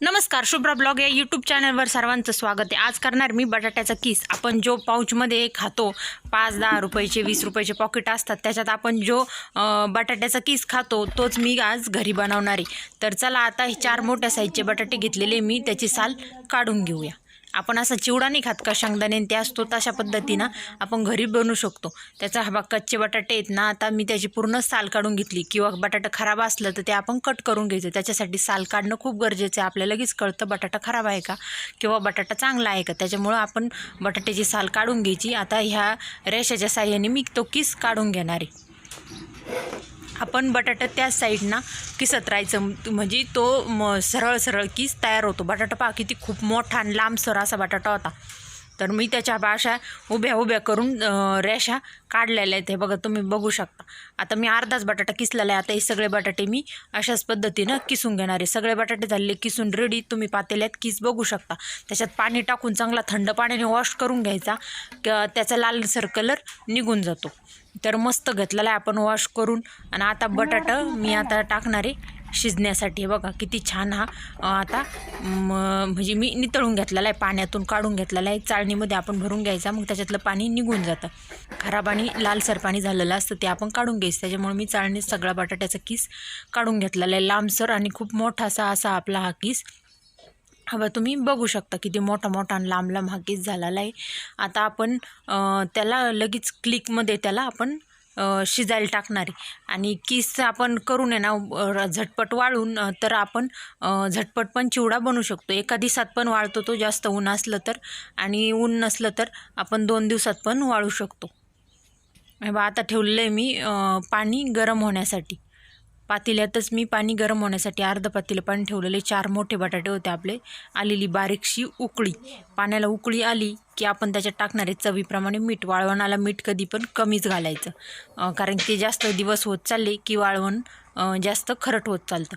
नमस्कार शुभ्रा ब्लॉग या यूट्यूब चॅनलवर सर्वांचं स्वागत आहे. आज करणार मी बटाट्याचा किस. आपण जो पाऊचमध्ये खातो पाच दहा रुपयाचे वीस रुपयाचे पॉकेट असतात त्याच्यात आपण जो बटाट्याचा किस खातो तोच मी आज घरी बनवणार आहे. तर चला आता हे चार मोठ्या साईजचे बटाटे घेतलेले मी त्याची साल काढून घेऊया. आपण असा चिवडा नाही खात का शेंगदाणे ते असतो तशा पद्धतीनं आपण घरी बनवू शकतो. त्याचा हा कच्चे बटाटे आहेत ना आता मी त्याची पूर्ण साल काढून घेतली. किंवा बटाटा खराब असलं तर ते आपण कट करून घ्यायचं. त्याच्यासाठी साल काढणं खूप गरजेचं आहे. आपल्याला लगेच कळतं बटाटा खराब आहे का किंवा बटाटा चांगला आहे का. त्याच्यामुळं आपण बटाट्याची साल काढून घ्यायची. आता ह्या रेषाच्या साह्याने मी तो किस काढून घेणार आहे. आपण बटाटा त्या साईडनं किसत राहायचं म्हणजे तो म सरळ सरळ किस तयार होतो. बटाटा पहा किती खूप मोठा आणि लांबसर असा बटाटा होता. तर मी त्याच्या अशा उभ्या उभ्या करून रेषा काढलेल्या आहेत. हे बघा तुम्ही बघू शकता. आता मी अर्धाच बटाटा किसलेला आहे. आता हे सगळे बटाटे मी अशाच पद्धतीनं किसून घेणार आहे. सगळे बटाटे झालेले किसून रेडी तुम्ही पातेल्यात किस बघू शकता. त्याच्यात पाणी टाकून चांगला थंड पाण्याने वॉश करून घ्यायचा. क त्याचा लालसर कलर निघून जातो. तर मस्त घेतलेला आहे आपण वॉश करून. आणि आता बटाटा मी आता टाकणार आहे शिजण्यासाठी. बघा किती छान हा. आता म्हणजे मी नितळून घेतलेला आहे पाण्यातून काढून घेतलेला आहे. चाळणीमध्ये आपण भरून घ्यायचा मग त्याच्यातलं पाणी निघून जातं. खराब आणि लालसर पाणी झालेलं असतं ते आपण काढून घ्यायचं. त्याच्यामुळे मी चाळणीत सगळा बटाट्याचा किस काढून घेतलेला आहे. लांबसर आणि खूप मोठासा असा आपला हा किस. हवा तुम्ही बघू शकता किती मोठा मोठा आणि लांब लांब हा केस झालेला आहे. आता आपण त्याला लगेच क्लिकमध्ये त्याला आपण शिजायला टाकणार आहे. आणि किस आपण करून आहे ना झटपट वाळून तर आपण झटपट पण चिवडा बनवू शकतो. एका दिवसात पण वाळतो तो जास्त ऊन असलं तर. आणि ऊन नसलं तर आपण दोन दिवसात पण वाळू शकतो. बा आता ठेवलेलं आहे मी पाणी गरम होण्यासाठी. पातेल्यातच मी पाणी गरम होण्यासाठी अर्ध पातेलं पाणी ठेवलेले चार मोठे बटाटे होते आपले. आलेली बारीकशी उकळी. पाण्याला उकळी आली की आपण त्याच्यात टाकणारे चवीप्रमाणे मीठ वाळवणाला मीठ कधी पण कमीच घालायचं. कारण ते जास्त दिवस होत चालले की वाळवण जास्त खरट होत चालतं.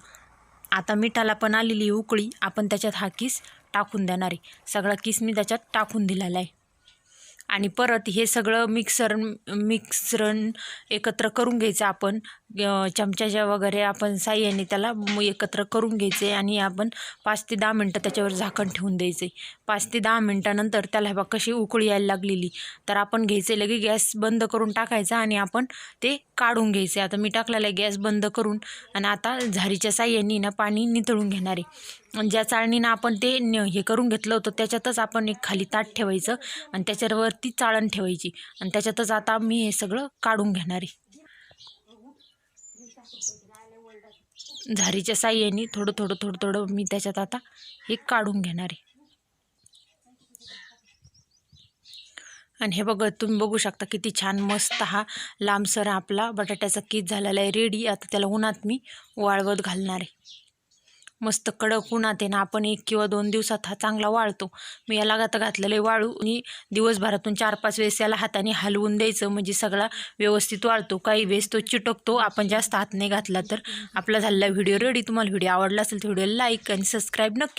आता मिठाला पण आलेली उकळी आपण त्याच्यात हा किस टाकून देणार. आहे सगळा किस मी त्याच्यात टाकून दिलेला आहे. आणि परत हे सगळं मिक्सर मिक्सरण एकत्र करून घ्यायचं आपण. चमच्याच्या वगैरे आपण साह्याने त्याला एकत्र करून घ्यायचे आणि आपण पाच ते दहा मिनटं त्याच्यावर झाकण ठेवून द्यायचे. पाच ते दहा मिनटानंतर त्याला बा कशी उकळी यायला लागलेली. तर आपण घ्यायचे लगे गॅस बंद करून टाकायचा आणि आपण ते काढून घ्यायचे. आता मी टाकलेलं आहे गॅस बंद करून आणि आता झारीच्या साह्याने ना पाणी नितळून घेणार आहे. ज्या चाळणीनं आपण ते न- हे करून घेतलं होतं त्याच्यातच आपण एक खाली ताट ठेवायचं आणि त्याच्यावरती चाळण ठेवायची. आणि त्याच्यातच आता मी हे सगळं काढून घेणार आहे. झारीच्या साह्याने थोडं थोडं थोडं थोडं मी त्याच्यात आता हे काढून घेणार आहे. आणि हे बघा तुम्ही बघू शकता किती छान मस्त हा लांबसर आपला बटाट्याचा कीस झालेला आहे. रेडी आता त्याला उन्हात मी वाळवत घालणार आहे. मस्त कडक उन्हात आहे ना आपण एक किंवा दोन दिवसात हा चांगला वाळतो. मी याला गात घातलेलं वाळू आणि दिवसभरातून चार पाच वेळेस याला हाताने हलवून द्यायचं. म्हणजे सगळा व्यवस्थित वाळतो. काही वेळेस तो चिटकतो. आपण जास्त हात नाही घातला तर. आपला झालेला व्हिडिओ रेडी तुम्हाला व्हिडिओ आवडला असेल तर व्हिडिओला लाईक आणि सबस्क्राईब नक्की